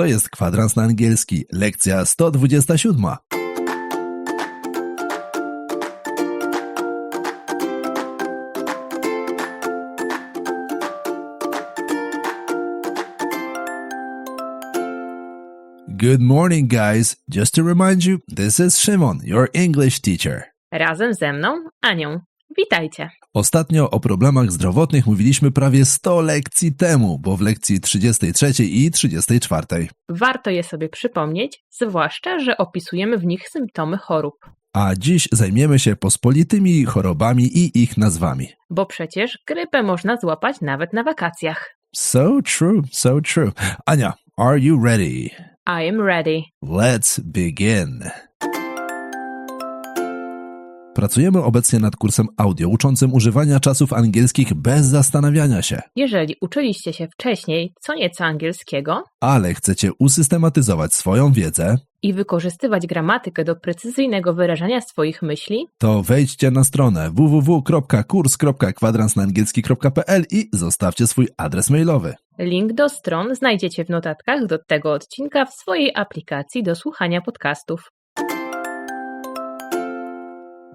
To jest kwadrans na angielski, lekcja 127. Good morning, guys. Just to remind you, this is Shimon, your English teacher. Razem ze mną, Anią. Witajcie. Ostatnio o problemach zdrowotnych mówiliśmy prawie 100 lekcji temu, bo w lekcji 33 i 34. Warto je sobie przypomnieć, zwłaszcza, że opisujemy w nich symptomy chorób. A dziś zajmiemy się pospolitymi chorobami i ich nazwami. Bo przecież grypę można złapać nawet na wakacjach. So true, so true. Ania, are you ready? I am ready. Let's begin. Pracujemy obecnie nad kursem audio uczącym używania czasów angielskich bez zastanawiania się, Jeżeli uczyliście się wcześniej co nieco angielskiego ale chcecie usystematyzować swoją wiedzę, i wykorzystywać gramatykę do precyzyjnego wyrażania swoich myśli, to wejdźcie na stronę www.kurs.kwadransnaangielski.pl i zostawcie swój adres mailowy. link do stron znajdziecie w notatkach do tego odcinka w swojej aplikacji do słuchania podcastów.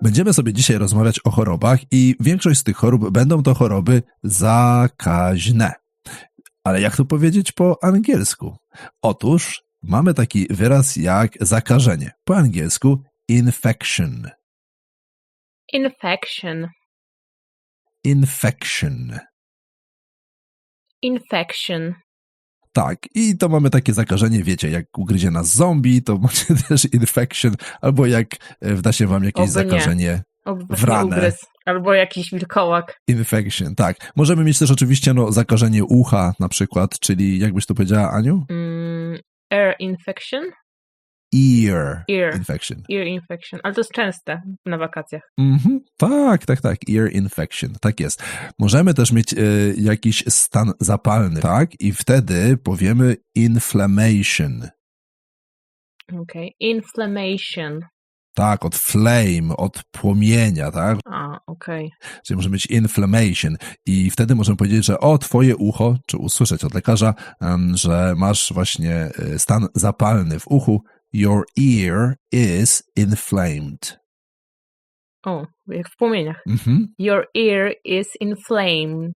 Będziemy sobie dzisiaj rozmawiać o chorobach i większość z tych chorób będą to choroby zakaźne. Ale jak to powiedzieć po angielsku? Otóż mamy taki wyraz jak zakażenie. Po angielsku infection. Infection. Infection. Infection. Tak, i to mamy takie zakażenie, wiecie, jak ugryzie nas zombie, to macie też infection, albo jak e, wda się wam jakieś Oby nie. zakażenie W ranę. Albo jakiś wilkołak. infection, tak. Możemy mieć też oczywiście no, zakażenie ucha na przykład, czyli jakbyś to powiedziała, Aniu? Mm, air infection? Ear, Ear. infection. Ear infection. Ale to jest częste na wakacjach. Mhm, tak, tak, tak, ear infection, tak jest. Możemy też mieć e, jakiś stan zapalny, tak? I wtedy powiemy inflammation. Okay. Inflammation. Tak, od flame, od płomienia, tak? A, okej. Czyli możemy mieć inflammation i wtedy możemy powiedzieć, że o, twoje ucho, czy usłyszeć od lekarza, że masz właśnie e, stan zapalny w uchu. Your ear is inflamed. O, jak w płomieniach. Mhm. Your ear is inflamed.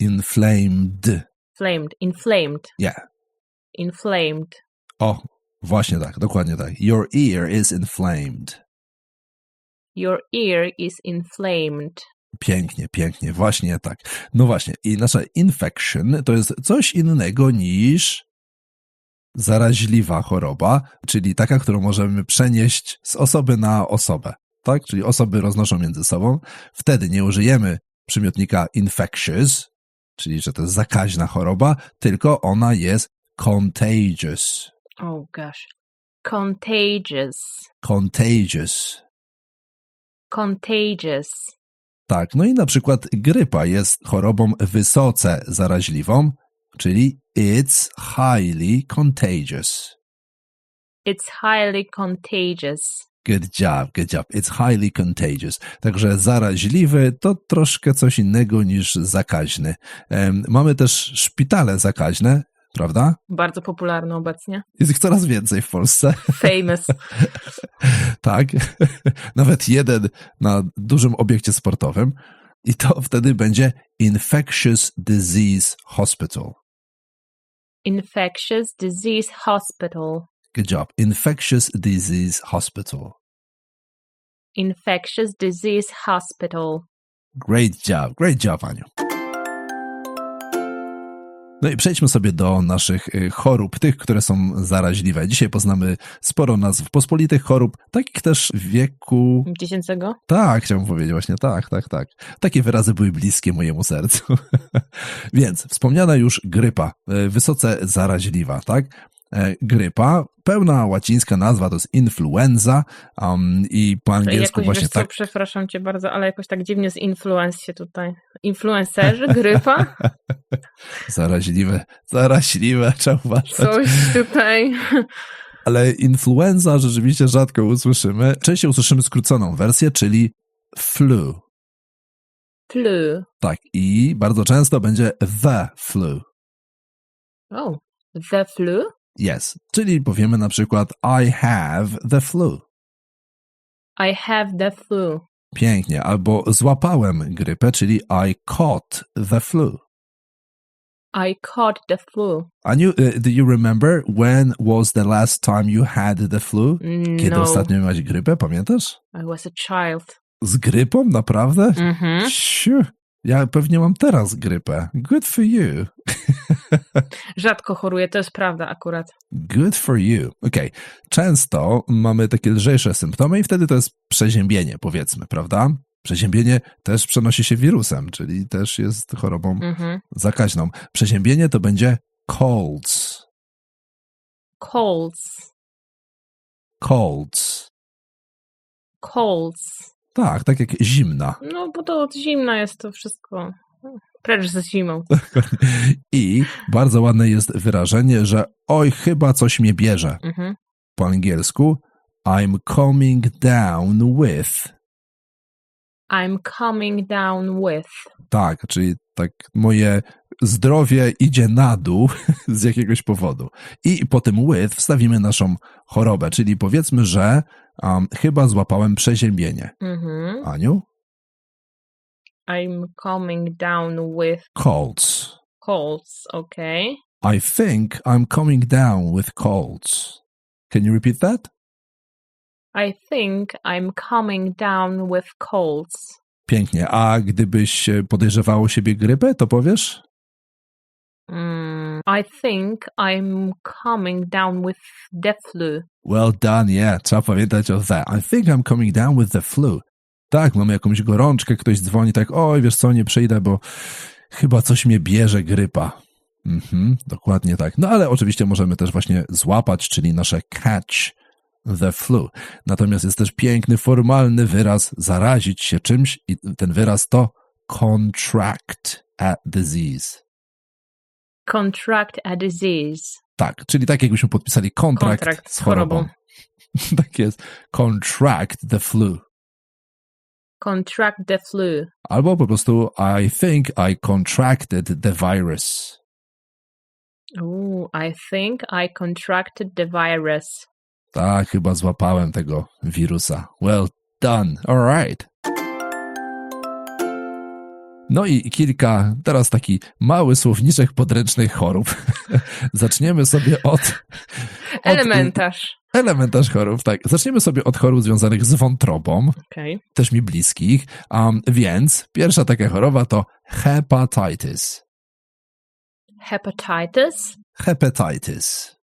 Inflamed. Flamed. Inflamed. Yeah. Inflamed. O, właśnie tak, dokładnie tak. Your ear is inflamed. Your ear is inflamed. Pięknie, pięknie, właśnie tak. No właśnie, i nasza infection to jest coś innego niż zaraźliwa choroba, czyli taka, którą możemy przenieść z osoby na osobę, tak? Czyli osoby roznoszą między sobą. Wtedy nie użyjemy przymiotnika infectious, czyli że to jest zakaźna choroba, tylko ona jest contagious. Oh gosh. Contagious. Contagious. Contagious. Tak, no i na przykład grypa jest chorobą wysoce zaraźliwą, czyli it's highly contagious. It's highly contagious. Good job, good job. It's highly contagious. Także zaraźliwy to troszkę coś innego niż zakaźny. Mamy też szpitale zakaźne, prawda? Bardzo popularny obecnie. Jest ich coraz więcej w Polsce. Famous. tak. Nawet jeden na dużym obiekcie sportowym. I to wtedy będzie Infectious Disease Hospital. Infectious Disease Hospital. Good job. Infectious Disease Hospital. Infectious Disease Hospital. Great job, great job, Aniu. No i przejdźmy sobie do naszych y, chorób, tych, które są zaraźliwe. Dzisiaj poznamy sporo nazw pospolitych chorób, takich też w wieku. Dziecięcego? Tak, chciałbym powiedzieć właśnie, tak, tak, tak. Takie wyrazy były bliskie mojemu sercu. Więc wspomniana już grypa, y, wysoce zaraźliwa, tak? E, Grypa, pełna łacińska nazwa to jest influenza um, i po angielsku jakoś, właśnie co, tak. przepraszam cię bardzo, ale jakoś tak dziwnie z influence się tutaj. Influencerzy, grypa? Zaraźliwe, zaraźliwe, trzeba uważać. Coś tutaj. Ale influenza rzeczywiście rzadko usłyszymy. Częściej usłyszymy skróconą wersję, czyli flu. Flu. Tak, i bardzo często będzie the flu. Oh, The flu? Yes, czyli powiemy na przykład I have the flu. I have the flu. Pięknie. Albo złapałem grypę, czyli I caught the flu. I caught the flu. Aniu, uh, do you remember when was the last time you had the flu? Kiedy no, ostatnio miałeś grypę, pamiętasz? I was a child. Z grypą, naprawdę? Mhm. Siu, ja pewnie mam teraz grypę. Good for you. Rzadko choruję, to jest prawda akurat. Good for you. Okej. Często mamy takie lżejsze symptomy i wtedy to jest przeziębienie, powiedzmy, prawda? Przeziębienie też przenosi się wirusem, czyli też jest chorobą Mhm. zakaźną. Przeziębienie to będzie colds. Colds. Colds. Colds. Tak, tak jak zimna. No, bo to od zimna jest to wszystko. Precz ze zimą. I bardzo ładne jest wyrażenie, że oj, chyba coś mnie bierze. Mhm. Po angielsku I'm coming down with. I'm coming down with. Tak, czyli tak moje zdrowie idzie na dół z jakiegoś powodu. I po tym with wstawimy naszą chorobę, czyli powiedzmy, że um, chyba złapałem przeziębienie. Mhm. Aniu? I'm coming down with Colds. colds. Okay. I think I'm coming down with colds. Can you repeat that? I think I'm coming down with colds. Pięknie. A gdybyś podejrzewało siebie grypę, to powiesz? Mm, I think I'm coming down with the flu. Well done, yeah. Trzeba pamiętać o that. I think I'm coming down with the flu. Tak, mamy jakąś gorączkę, ktoś dzwoni tak, oj, wiesz co, nie przyjdę, bo chyba coś mnie bierze grypa. Mhm, dokładnie tak. No ale oczywiście możemy też właśnie złapać, czyli nasze catch the flu. Natomiast jest też piękny, formalny wyraz zarazić się czymś i ten wyraz to contract a disease. Contract a disease. Tak, czyli tak jakbyśmy podpisali kontrakt, Kontrakt z z chorobą. chorobą. tak jest. Contract the flu. Contract the flu. Albo po prostu I think I contracted the virus. Ooh, I think I contracted the virus. Tak, chyba złapałem tego wirusa. Well done. All right. No i kilka, teraz taki mały słowniczek podręcznych chorób. Zaczniemy sobie od, od Elementarz. Elementarz chorób, tak. Zaczniemy sobie od chorób związanych z wątrobą, Okay. też mi bliskich. Um, więc pierwsza taka choroba to hepatitis. Hepatitis. Hepatitis.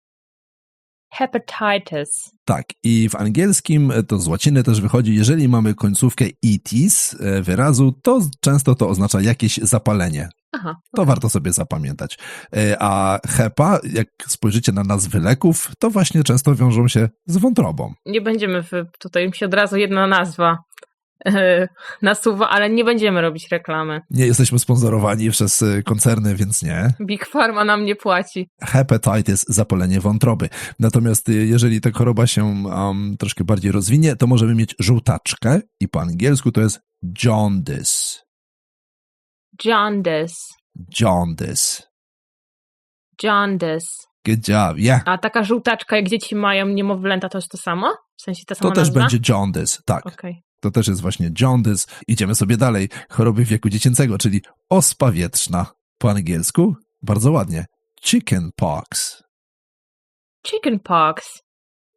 Hepatitis. Tak, i w angielskim e, to z łaciny też wychodzi, jeżeli mamy końcówkę itis e, wyrazu, to często to oznacza jakieś zapalenie. Aha. To warto sobie zapamiętać. E, A hepa, jak spojrzycie na nazwy leków, to właśnie często wiążą się z wątrobą. Nie będziemy, w, tutaj mi się od razu jedna nazwa e, nasuwa, ale nie będziemy robić reklamy. Nie jesteśmy sponsorowani przez e, koncerny, więc nie. Big Pharma nam nie płaci. Hepatitis, zapalenie wątroby. Natomiast jeżeli ta choroba się um, troszkę bardziej rozwinie, to możemy mieć żółtaczkę i po angielsku to jest jaundice. Jaundice. Jaundice. Jaundice. Good job, yeah. A taka żółtaczka, jak dzieci mają niemowlęta, to jest to samo? W sensie ta To sama też nazwa? będzie jaundice, tak. Okej. To też jest właśnie jaundice. Idziemy sobie dalej. Choroby wieku dziecięcego, czyli ospa wietrzna. Po angielsku bardzo ładnie. Chicken pox. Chicken pox.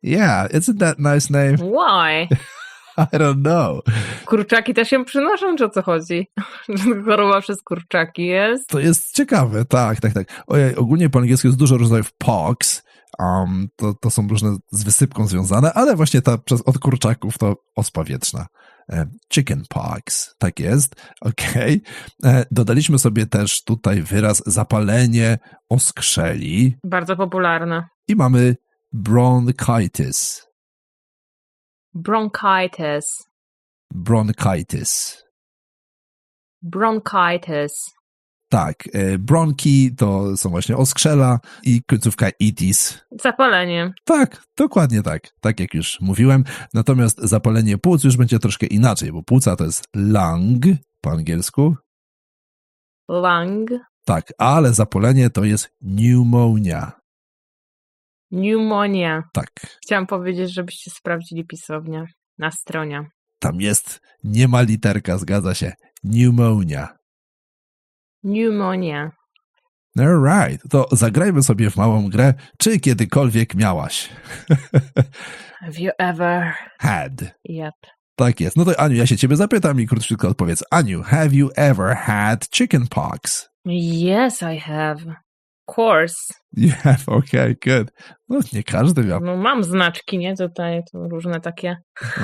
Yeah, isn't that nice name? Why? I don't know. Kurczaki też ją przynoszą, czy o co chodzi? Choroba przez kurczaki jest? To jest ciekawe, tak, tak, tak. Ojej, ogólnie po angielsku jest dużo rodzajów pox. Um, to, to są różne z wysypką związane, ale właśnie ta przez, od kurczaków to ospa wietrzna. E, Chicken pox, tak jest, okej. E, Dodaliśmy sobie też tutaj wyraz zapalenie oskrzeli Bardzo popularne. i mamy bronchitis. Bronchitis. Bronchitis. Bronchitis. Tak, e, bronki to są właśnie oskrzela i końcówka itis. Zapalenie. Tak, dokładnie tak, tak jak już mówiłem. Natomiast zapalenie płuc już będzie troszkę inaczej, bo płuca to jest lung po angielsku. Lung. Tak, ale zapalenie to jest pneumonia. Pneumonia. Tak. Chciałam powiedzieć, żebyście sprawdzili pisownię na stronie. Tam jest, nie ma literka, zgadza się. Pneumonia. Pneumonia. Alright, to zagrajmy sobie w małą grę. Czy kiedykolwiek miałaś? Have you ever... Had. Yep. Tak jest. No to Aniu, ja się ciebie zapytam i krótko odpowiedz. Aniu, have you ever had chicken pox? Yes, I have. Of course. You have, okay, good. No nie każdy miał. No mam znaczki, nie? Tutaj różne takie.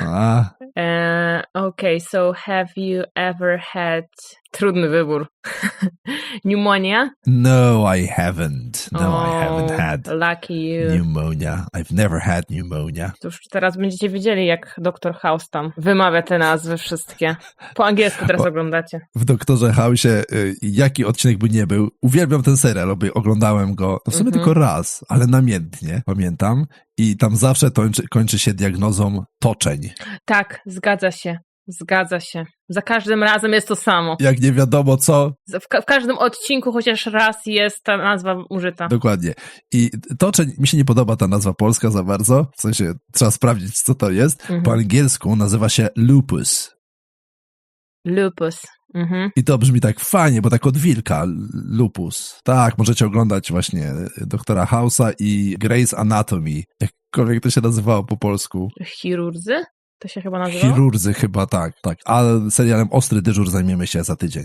A, Uh, okay, so have you ever had... Trudny wybór. Pneumonia? no, I haven't. No, I haven't Oh, had Lucky you. pneumonia. I've never had pneumonia. To już teraz będziecie wiedzieli, jak Dr. House tam wymawia te nazwy wszystkie. Po angielsku teraz O. oglądacie. W Doktorze Hausie, y, jaki odcinek by nie był, uwielbiam ten serial, oglądałem go no sumie Mhm. tylko raz, ale namiętnie, pamiętam. I tam zawsze kończy, kończy się diagnozą toczeń. Tak, zgadza się. Zgadza się. Za każdym razem jest to samo. Jak nie wiadomo co, W, ka- w każdym odcinku chociaż raz jest ta nazwa użyta. Dokładnie. I toczeń, mi się nie podoba ta nazwa polska za bardzo, w sensie trzeba sprawdzić, co to jest. Mhm. Po angielsku nazywa się lupus. Lupus. Mhm. I to brzmi tak fajnie, bo tak od wilka, lupus. Tak, możecie oglądać właśnie doktora House'a i Grey's Anatomy, jakkolwiek to się nazywało po polsku. Chirurdzy? To się chyba nazywa? Chirurdzy chyba, tak, tak. A serialem Ostry Dyżur zajmiemy się za tydzień.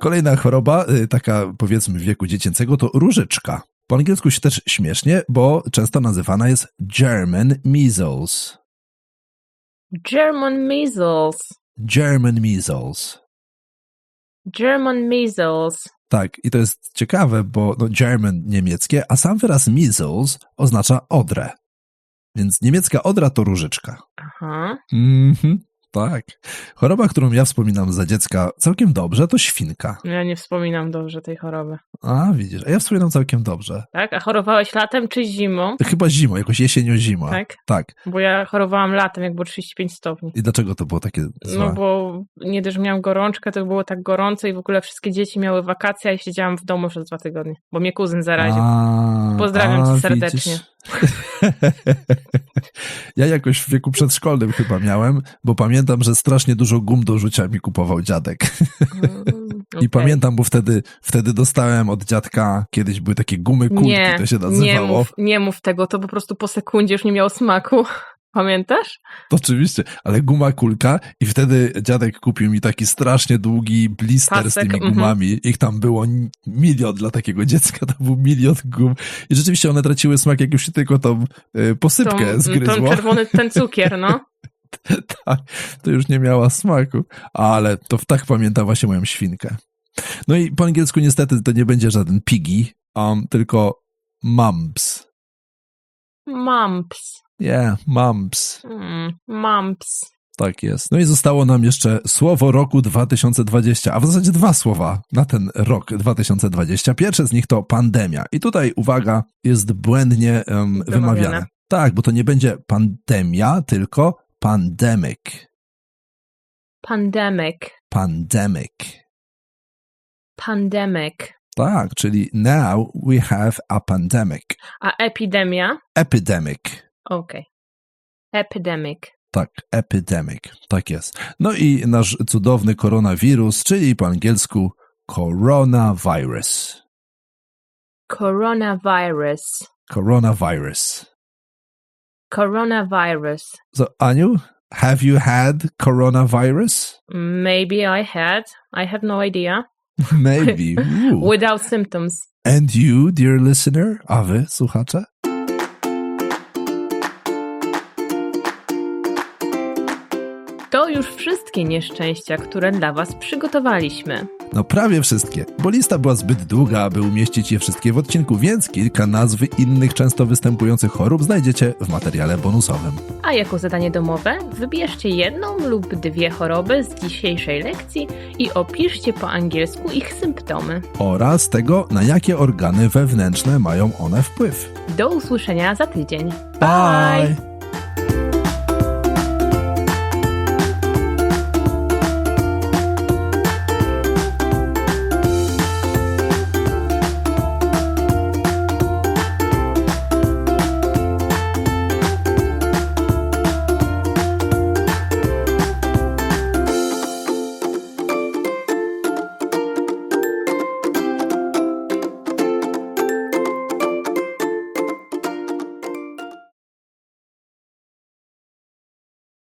Kolejna choroba, y, taka powiedzmy w wieku dziecięcego, to różyczka. Po angielsku się też śmiesznie, bo często nazywana jest German measles. German measles. German measles. German measles. Tak, i to jest ciekawe, bo no, German niemieckie, a sam wyraz measles oznacza odrę. Więc niemiecka odra to różyczka. Aha. Mhm, tak. Choroba, którą ja wspominam za dziecka całkiem dobrze, to świnka. Ja nie wspominam dobrze tej choroby. A, widzisz, a ja wspominam całkiem dobrze. Tak? A chorowałeś latem czy zimą? Chyba zimą, jakoś jesienią-zima. Tak? Tak. Bo ja chorowałam latem, jak było 35 stopni. I dlaczego to było takie złe? No bo nie dość, że miałam gorączkę, to było tak gorąco i w ogóle wszystkie dzieci miały wakacje, a ja siedziałam w domu przez dwa tygodnie, bo mnie kuzyn zaraził. A, Pozdrawiam a, cię serdecznie. widzisz. Ja jakoś w wieku przedszkolnym chyba miałem, bo pamiętam, że strasznie dużo gum do rzucia mi kupował dziadek. Mm, I pamiętam, bo wtedy, wtedy dostałem od dziadka, kiedyś były takie gumy kulki, nie, to się nie nazywało. mów, nie mów tego, to po prostu po sekundzie już nie miało smaku. Pamiętasz? To oczywiście, ale guma kulka i wtedy dziadek kupił mi taki strasznie długi blister z Pasek, tymi mhm. gumami. Ich tam było milion dla takiego dziecka, to był milion gum. I rzeczywiście one traciły smak, jak już się tylko tą y, posypkę Tą, zgryzło. ten czerwony, ten cukier, no. tak, to już nie miała smaku. Ale to tak pamiętam właśnie moją świnkę. No i po angielsku niestety to nie będzie żaden piggy, um, tylko mumps. Mumps. Yeah, mumps. Mm, mumps. Tak jest. No i zostało nam jeszcze słowo roku 2020, a w zasadzie dwa słowa na ten rok 2020. Pierwsze z nich to pandemia. I tutaj, uwaga, jest błędnie um, wymawiane. Tak, bo to nie będzie pandemia, tylko pandemic. Pandemic. Pandemic. Pandemic. Tak, czyli now we have a pandemic. A epidemia? Epidemic. Okej. Epidemic. Tak, epidemic. Tak jest. No i nasz cudowny koronawirus, czyli po angielsku coronavirus. Coronavirus. Coronavirus. Coronavirus. So, Aniu, have you had coronavirus? Maybe I had. I have no idea. Maybe. Without symptoms. And you, dear listener, a wy, słuchacze? To już wszystkie nieszczęścia, które dla Was przygotowaliśmy. No prawie wszystkie, bo lista była zbyt długa, aby umieścić je wszystkie w odcinku, więc kilka nazw innych często występujących chorób znajdziecie w materiale bonusowym. A jako zadanie domowe wybierzcie jedną lub dwie choroby z dzisiejszej lekcji i opiszcie po angielsku ich symptomy. Oraz tego, na jakie organy wewnętrzne mają one wpływ. Do usłyszenia za tydzień. Bye.